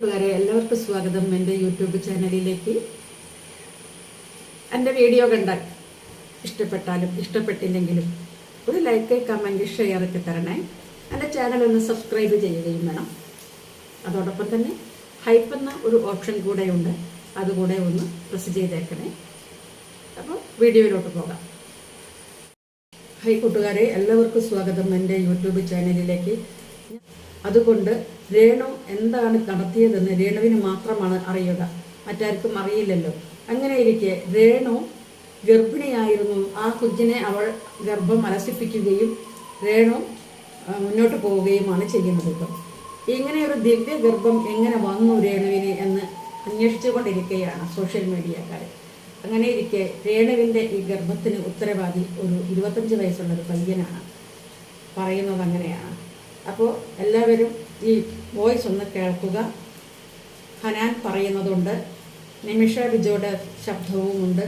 കൂട്ടുകാരെ എല്ലാവർക്കും സ്വാഗതം എന്റെ യൂട്യൂബ് ചാനലിലേക്ക്. എന്റെ വീഡിയോ കണ്ടാൽ ഇഷ്ടപ്പെട്ടാലും ഇഷ്ടപ്പെട്ടില്ലെങ്കിലും ഒരു ലൈക്ക് കമന്റ് ഷെയർ ഒക്കെ തരണേ. എന്റെ ചാനൽ ഒന്ന് സബ്സ്ക്രൈബ് ചെയ്യുകയും വേണം. അതോടൊപ്പം തന്നെ ഹൈപ്പ് എന്ന ഒരു ഓപ്ഷൻ കൂടെയുണ്ട്. അതുകൂടെ ഒന്ന് പ്രസ് ചെയ്തേക്കണേ. അപ്പോൾ വീഡിയോയിലോട്ട് പോകാം. ഹൈ കൂട്ടുകാരെ എല്ലാവർക്കും സ്വാഗതം എന്റെ യൂട്യൂബ് ചാനലിലേക്ക് അതുകൊണ്ട് രേണു എന്താണ് നടത്തിയതെന്ന് രേണുവിന് മാത്രമാണ് അറിയുക. മറ്റാർക്കും അറിയില്ലല്ലോ. അങ്ങനെ ഇരിക്കെ രേണു ഗർഭിണിയായിരുന്നു. ആ കുഞ്ഞിനെ അവൾ ഗർഭം അലസിപ്പിക്കുകയും രേണു മുന്നോട്ട് പോവുകയുമാണ് ചെയ്യുന്നത് ഇപ്പം ഇങ്ങനെ ഒരു ദിവ്യ ഗർഭം എങ്ങനെ വന്നു രേണുവിന് എന്ന് അന്വേഷിച്ചുകൊണ്ടിരിക്കുകയാണ് സോഷ്യൽ മീഡിയക്കാർ അങ്ങനെ ഇരിക്കെ രേണുവിന്റെ ഈ ഗർഭത്തിന് ഉത്തരവാദി ഒരു ഇരുപത്തഞ്ച് വയസ്സുള്ള ഒരു പയ്യനാണ്. പറയുന്നത് അങ്ങനെയാണ്. അപ്പോൾ എല്ലാവരും ഈ വോയിസ് ഒന്ന് കേൾക്കുക. ഹനാൻ പറയുന്നതുണ്ട്. നിമിഷ ബിജോയുടെ ശബ്ദവുമുണ്ട്.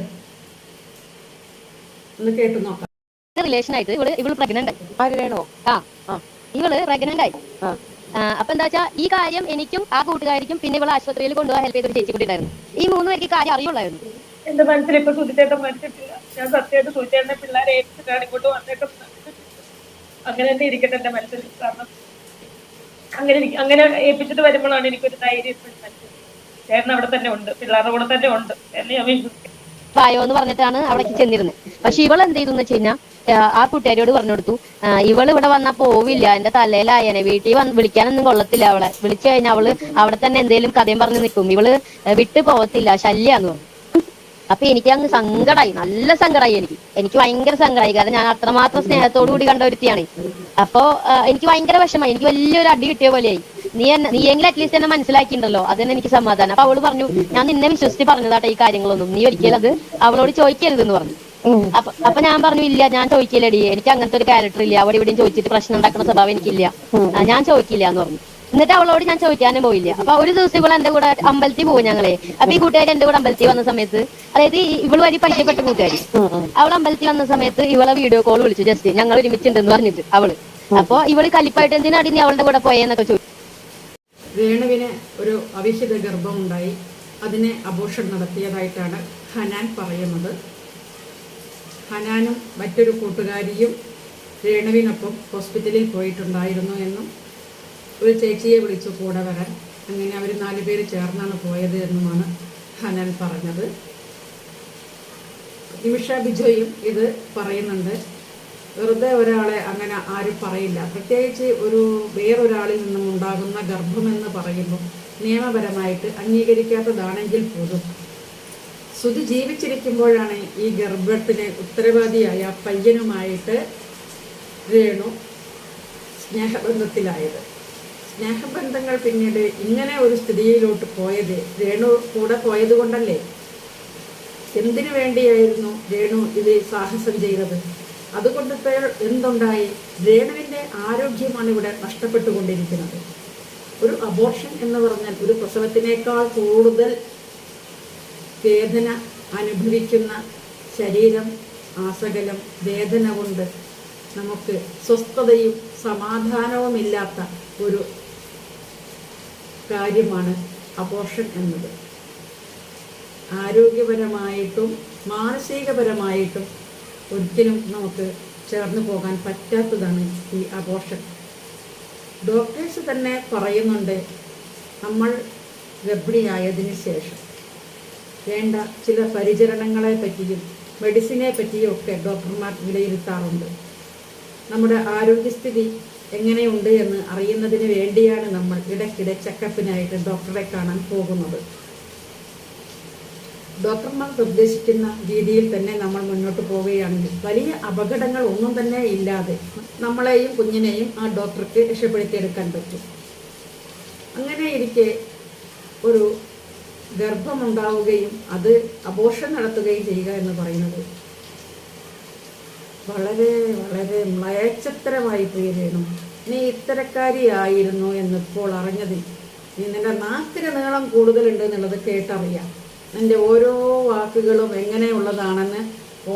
ഒന്ന് കേട്ടു നോക്കാം. റിലേഷൻ ആയിട്ട് ഇവൾ ഇവൾ പ്രഗ്നന്റ് ആ ഇവൾ പ്രഗ്നന്റ് ആയി. അപ്പൊ എന്താ വെച്ചാ ഈ കാര്യം എനിക്കും ആ കൂട്ടുകാരിക്കും പിന്നെ ഇവിടെ ആശുപത്രിയിൽ കൊണ്ടുപോകാൻ ഹെൽപ്പ് ചെയ്തൊരു ചേച്ചി കൂട്ടിണ്ടായിരുന്നു ഈ മൂന്ന് പേർക്ക് കാര്യം അറിയുള്ളായിരുന്നു. എന്റെ മനസ്സിൽ ഇപ്പൊ സുധിച്ചേട്ടൻ മരിച്ചിട്ടില്ല. ഞാൻ സത്യമായിട്ട് സുധിച്ചേട്ടന്റെ പിള്ളേരെ ഏൽപ്പിച്ചിട്ടാണ് ഇങ്ങോട്ട് വന്നേക്കുന്നത്. അങ്ങനെ തന്നെ ഇരിക്കട്ടെ എന്റെ മനസ്സിൽ. കാരണം അങ്ങനെ അങ്ങനെ ഏൽപ്പിച്ചിട്ട് വരുമ്പോഴാണ് എനിക്കൊരു ധൈര്യം മനസ്സിൽ. ചേട്ടൻ അവിടെ തന്നെ ഉണ്ട് പിള്ളേരുടെ കൂടെ തന്നെ ഉണ്ട് എന്നെ ഞാൻ വിശ്വസിക്കുന്നു. വായോ എന്ന് പറഞ്ഞിട്ടാണ് അവിടേക്ക് ചെന്നിരുന്നത് പക്ഷെ ഇവൾ എന്ത് ചെയ്തു കഴിഞ്ഞാൽ ആ കൂട്ടുകാരിയോട് പറഞ്ഞു കൊടുത്തു ഇവൾ ഇവിടെ വന്നാ പോവില്ല എന്റെ തലയിലായനെ വീട്ടിൽ വന്ന് വിളിക്കാനൊന്നും കൊള്ളത്തില്ല അവളെ. വിളിച്ചു കഴിഞ്ഞാൽ അവൾ അവിടെ തന്നെ എന്തേലും കഥയും പറഞ്ഞു നിൽക്കും. ഇവൾ വിട്ടു പോവത്തില്ല ശല്യാന്ന് പറഞ്ഞു. അപ്പൊ എനിക്ക് അങ്ങ് സങ്കടമായി നല്ല സങ്കടമായി എനിക്ക്. എനിക്ക് ഭയങ്കര സങ്കടമായി കാരണം ഞാൻ അത്രമാത്രം സ്നേഹത്തോടു കൂടി കണ്ട ഒരുത്തിയാണ്. അപ്പോ എനിക്ക് ഭയങ്കര വിഷമമായി. എനിക്ക് വലിയൊരു അടി കിട്ടിയ പോലെയായി. നീ എന്നെ നീയെങ്കിലും അറ്റ്ലീസ്റ്റ് എന്നെ മനസ്സിലാക്കിയിട്ടുണ്ടല്ലോ. അതന്നെ എനിക്ക് സമാധാനം. അപ്പൊ അവൾ പറഞ്ഞു ഞാൻ നിന്നെ വിശ്വസിച്ച് പറഞ്ഞതാട്ടെ ഈ കാര്യങ്ങളൊന്നും. നീ ഒരിക്കലും അത് അവളോട് ചോദിക്കരുതെന്ന് പറഞ്ഞു. അപ്പൊ അപ്പൊ ഞാൻ പറഞ്ഞു ഇല്ല ഞാൻ ചോദിക്കില്ലടി. എനിക്ക് അങ്ങനത്തെ ഒരു ക്യാരക്ടർ ഇല്ല. അവിടെ ഇവിടെയും ചോദിച്ചിട്ട് പ്രശ്നം ഉണ്ടാക്കുന്ന സ്വഭാവം എനിക്കില്ല. ഞാൻ ചോദിക്കില്ല എന്ന് പറഞ്ഞു. എന്നിട്ട് അവളോട് ഞാൻ ചോദിക്കാനും പോയില്ല. അപ്പൊ ഒരു ദിവസം ഇവിടെ എന്റെ കൂടെ അമ്പലത്തിൽ പോകും ഞങ്ങളെ. അപ്പൊ ഈ കൂട്ടുകാരി എന്റെ കൂടെ അമ്പലത്തിൽ വന്ന സമയത്ത് അതായത് ഈ ഇവൾ വഴി പരിചയപ്പെട്ട കൂട്ടുകാരി. അവൾ അമ്പലത്തിൽ വന്ന സമയത്ത് ഇവളെ വീഡിയോ കോൾ വിളിച്ചു. ജസ്റ്റ് ഞങ്ങൾ ഒരുമിച്ചുണ്ടെന്ന് പറഞ്ഞിട്ട് അവൾ. അപ്പൊ ഇവൾ കലിപ്പായിട്ട് എന്തിനാടി നീ അവളുടെ കൂടെ പോയെന്നൊക്കെ ചോദിച്ചു രേണുവിന് ഒരു അവിശുദ്ധ ഗർഭമുണ്ടായി. അതിനെ അബോഷൻ നടത്തിയതായിട്ടാണ് ഹനാൻ പറയുന്നത്. ഹനാനും മറ്റൊരു കൂട്ടുകാരിയും രേണുവിനൊപ്പം ഹോസ്പിറ്റലിൽ പോയിട്ടുണ്ടായിരുന്നു എന്നും ഒരു ചേച്ചിയെ വിളിച്ചു കൂടെ വരാൻ. അങ്ങനെ അവർ നാല് പേര് ചേർന്നാണ് പോയത് എന്നുമാണ് ഹനാൻ പറഞ്ഞത്. നിമിഷ ബിജോയും ഇത് പറയുന്നുണ്ട്. വെറുതെ ഒരാളെ അങ്ങനെ ആരും പറയില്ല. പ്രത്യേകിച്ച് ഒരു വേറൊരാളിൽ നിന്നും ഉണ്ടാകുന്ന ഗർഭമെന്ന് പറയുമ്പോൾ നിയമപരമായിട്ട് അംഗീകരിക്കാത്തതാണെങ്കിൽ പോലും. സുധി ജീവിച്ചിരിക്കുമ്പോഴാണ് ഈ ഗർഭത്തിന് ഉത്തരവാദിയായ പയ്യനുമായിട്ട് രേണു സ്നേഹബന്ധത്തിലായത്. സ്നേഹബന്ധങ്ങൾ പിന്നീട് ഇങ്ങനെ ഒരു സ്ഥിതിയിലോട്ട് പോയത് രേണു കൂടെ പോയത് കൊണ്ടല്ലേ? എന്തിനു വേണ്ടിയായിരുന്നു രേണു ഇത് സാഹസം ചെയ്തത്? അതുകൊണ്ട് എന്തുണ്ടായി? രേണുവിന്റെ ആരോഗ്യമാണ് ഇവിടെ നഷ്ടപ്പെട്ടുകൊണ്ടിരിക്കുന്നത്. ഒരു അബോർഷൻ എന്ന് പറഞ്ഞാൽ ഒരു പ്രസവത്തിനേക്കാൾ കൂടുതൽ വേദന അനുഭവിക്കുന്ന ശരീരം ആസകലം വേദന കൊണ്ട് നമുക്ക് സ്വസ്ഥതയും സമാധാനവുമില്ലാത്ത ഒരു കാര്യമാണ് അബോർഷൻ എന്നത്. ആരോഗ്യപരമായിട്ടും മാനസികപരമായിട്ടും ഒരിക്കലും നമുക്ക് ചേർന്ന് പോകാൻ പറ്റാത്തതാണ് ഈ അബോർഷൻ. ഡോക്ടേഴ്സ് തന്നെ പറയുന്നുണ്ട് നമ്മൾ ഗർഭിണിയായതിനു ശേഷം. വേണ്ട ചില പരിചരണങ്ങളെ പറ്റിയും മെഡിസിനെ പറ്റിയും ഒക്കെ ഡോക്ടർമാർ വിലയിരുത്താറുണ്ട്. നമ്മുടെ ആരോഗ്യസ്ഥിതി എങ്ങനെയുണ്ട് എന്ന് അറിയുന്നതിന് വേണ്ടിയാണ് നമ്മൾ ഇടയ്ക്കിടെ ചെക്കപ്പിനായിട്ട് ഡോക്ടറെ കാണാൻ പോകുന്നത്. ഡോക്ടർമാർ നിർദ്ദേശിക്കുന്ന രീതിയിൽ തന്നെ നമ്മൾ മുന്നോട്ട് പോവുകയാണെങ്കിൽ വലിയ അപകടങ്ങൾ ഒന്നും തന്നെ ഇല്ലാതെ നമ്മളെയും കുഞ്ഞിനെയും ആ ഡോക്ടർക്ക് രക്ഷപ്പെടുത്തിയെടുക്കാൻ പറ്റും. അങ്ങനെ ഇരിക്കെ ഒരു ഗർഭമുണ്ടാവുകയും അത് അപോഷം നടത്തുകയും ചെയ്യുക എന്ന് പറയുന്നത് വളരെ വളരെ മ്ലേച്ഛത്തരമായി പോയി രേണു നീ ഇത്തരക്കാരിയായിരുന്നു എന്നിപ്പോൾ അറിഞ്ഞതിൽ നീ നിന്റെ നാക്കിന് നീളം കൂടുതലുണ്ട് എന്നുള്ളത് കേട്ടറിയാം. നിന്റെ ഓരോ വാക്കുകളും എങ്ങനെയുള്ളതാണെന്ന്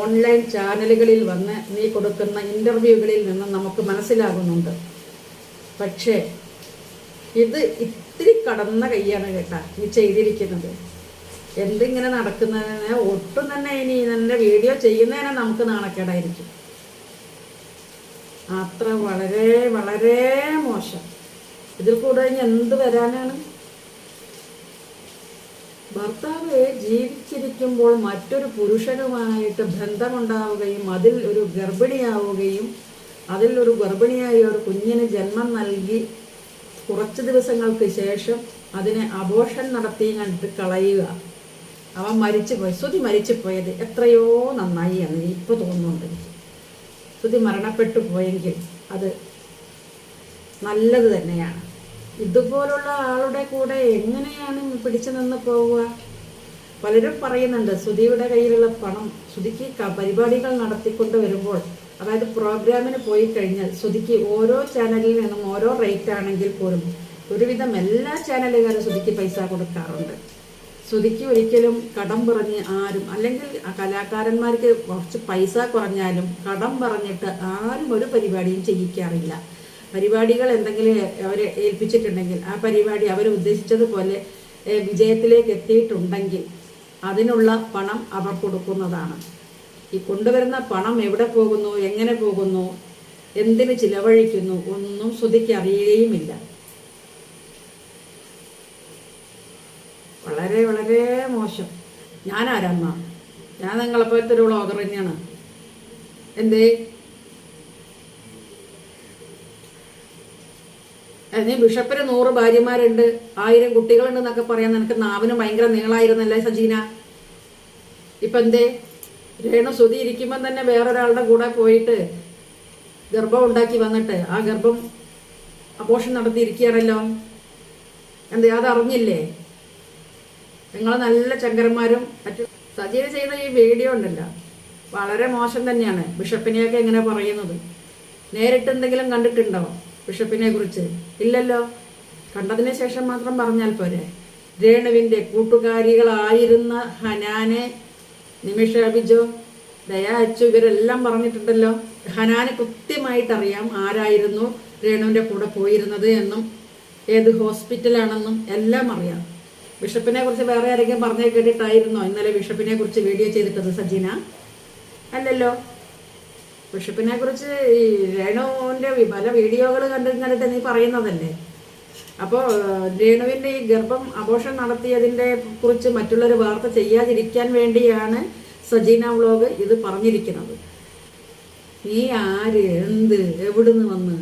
ഓൺലൈൻ ചാനലുകളിൽ വന്ന് നീ കൊടുക്കുന്ന ഇന്റർവ്യൂകളിൽ നിന്ന് നമുക്ക് മനസ്സിലാകുന്നുണ്ട്. പക്ഷേ ഇത് ഇത്തിരി കടന്ന കൈയാണ് കേട്ടാ നീ ചെയ്തിരിക്കുന്നത്. എന്തിങ്ങനെ നടക്കുന്നതിന് ഒട്ടും തന്നെ ഇനി നിന്റെ വീഡിയോ ചെയ്യുന്നതിനെ നമുക്ക് നാണക്കേടായിരിക്കും. അത്ര വളരെ വളരെ മോശം. ഇതിൽ കൂടെ ഇനി എന്ത് വരാനാണ്? ഭർത്താവ് ജീവിച്ചിരിക്കുമ്പോൾ മറ്റൊരു പുരുഷനുമായിട്ട് ബന്ധമുണ്ടാവുകയും അതിൽ ഒരു ഗർഭിണിയാവുകയും അതിൽ ഒരു ഗർഭിണിയായ ഒരു കുഞ്ഞിന് ജന്മം നൽകി കുറച്ച് ദിവസങ്ങൾക്ക് ശേഷം അതിനെ അബോഷൻ നടത്തി കണ്ടിട്ട് കളയുക. അവൻ മരിച്ചുപോയി. മരിച്ചു പോയത് എത്രയോ നന്നായി എന്ന് ഇപ്പോൾ തോന്നുന്നുണ്ട് ശ്രുതി മരണപ്പെട്ടു പോയെങ്കിൽ അത് നല്ലത് തന്നെയാണ്. ഇതുപോലുള്ള ആളുടെ കൂടെ എങ്ങനെയാണ് പിടിച്ചു നിന്ന് പോവുക? പലരും പറയുന്നുണ്ട് ശ്രുതിയുടെ കയ്യിലുള്ള പണം ശ്രുതിക്ക് പരിപാടികൾ നടത്തിക്കൊണ്ട് വരുമ്പോൾ അതായത് പ്രോഗ്രാമിന് പോയി കഴിഞ്ഞാൽ ശ്രുതിക്ക് ഓരോ ചാനലിൽ നിന്നും ഓരോ റേറ്റ് ആണെങ്കിൽ പോലും ഒരുവിധം എല്ലാ ചാനലുകാരും ശ്രുതിക്ക് പൈസ കൊടുക്കാറുണ്ട്. സുധിക്ക് ഒരിക്കലും കടം പറഞ്ഞ് ആരും അല്ലെങ്കിൽ കലാകാരന്മാർക്ക് കുറച്ച് പൈസ കുറഞ്ഞാലും കടം പറഞ്ഞിട്ട് ആരും ഒരു പരിപാടിയും ചെയ്യിക്കാറില്ല. പരിപാടികൾ എന്തെങ്കിലും അവരെ ഏൽപ്പിച്ചിട്ടുണ്ടെങ്കിൽ ആ പരിപാടി അവർ ഉദ്ദേശിച്ചതുപോലെ വിജയത്തിലേക്ക് എത്തിയിട്ടുണ്ടെങ്കിൽ അതിനുള്ള പണം അവർ കൊടുക്കുന്നതാണ്. ഈ കൊണ്ടുവരുന്ന പണം എവിടെ പോകുന്നു എങ്ങനെ പോകുന്നു എന്തിന് ചിലവഴിക്കുന്നു ഒന്നും ശ്രുതിക്ക് അറിയുകയുമില്ല. വളരെ വളരെ മോശം. ഞാൻ ആരമ്മ ഞാൻ നിങ്ങളെപ്പോലത്തെ ഒരു വ്ളോഗർ തന്നെയാണ്. എന്തേ? നീ ബിഷപ്പിന് നൂറ് ഭാര്യമാരുണ്ട് ആയിരം കുട്ടികളുണ്ട് എന്നൊക്കെ പറയാൻ നിനക്ക് നാവിന് ഭയങ്കര നീളായിരുന്നല്ലേ സജീന? ഇപ്പൊ എന്തേ? രേണു സുതി ഇരിക്കുമ്പം തന്നെ വേറൊരാളുടെ കൂടെ പോയിട്ട് ഗർഭം ഉണ്ടാക്കി വന്നിട്ട് ആ ഗർഭം അപോഷൻ നടത്തിയിരിക്കുകയാണല്ലോ. എന്തേ അതറിഞ്ഞില്ലേ? നിങ്ങൾ നല്ല ചങ്കരന്മാരും മറ്റു സജീവ ചെയ്യുന്ന ഈ വീഡിയോ ഉണ്ടല്ലോ. വളരെ മോശം തന്നെയാണ്. ബിഷപ്പിനെയൊക്കെ ഇങ്ങനെ പറയുന്നത്? നേരിട്ട് എന്തെങ്കിലും കണ്ടിട്ടുണ്ടോ ബിഷപ്പിനെ കുറിച്ച്? ഇല്ലല്ലോ. കണ്ടതിന് ശേഷം മാത്രം പറഞ്ഞാൽ പോരെ. രേണുവിന്റെ കൂട്ടുകാരികളായിരുന്ന ഹനാനെ നിമിഷ ബിജോ ദയാ അച്ചു ഇവരെല്ലാം പറഞ്ഞിട്ടുണ്ടല്ലോ. ഹനാന് കൃത്യമായിട്ട് അറിയാം ആരായിരുന്നു രേണുവിന്റെ കൂടെ പോയിരുന്നത് എന്നും ഏത് ഹോസ്പിറ്റലാണെന്നും എല്ലാം അറിയാം. ബിഷപ്പിനെ കുറിച്ച് വേറെ ആരെങ്കിലും പറഞ്ഞു കേട്ടിട്ടായിരുന്നോ? ഇന്നലെ ബിഷപ്പിനെ കുറിച്ച് വീഡിയോ ചെയ്തിട്ടത് സജീന? അല്ലല്ലോ. ബിഷപ്പിനെ കുറിച്ച് ഈ രേണുവിന്റെ പല വീഡിയോകൾ കണ്ടിട്ട് കണ്ടിട്ട് നീ പറയുന്നതല്ലേ? അപ്പോൾ രേണുവിന്റെ ഈ ഗർഭം അപോഷം നടത്തിയതിന്റെ കുറിച്ച് മറ്റുള്ളൊരു വാർത്ത ചെയ്യാതിരിക്കാൻ വേണ്ടിയാണ് സജീന വ്ളോഗ് ഇത് പറഞ്ഞിരിക്കുന്നത്. നീ ആര്? എന്ത്? എവിടുന്ന് വന്ന്?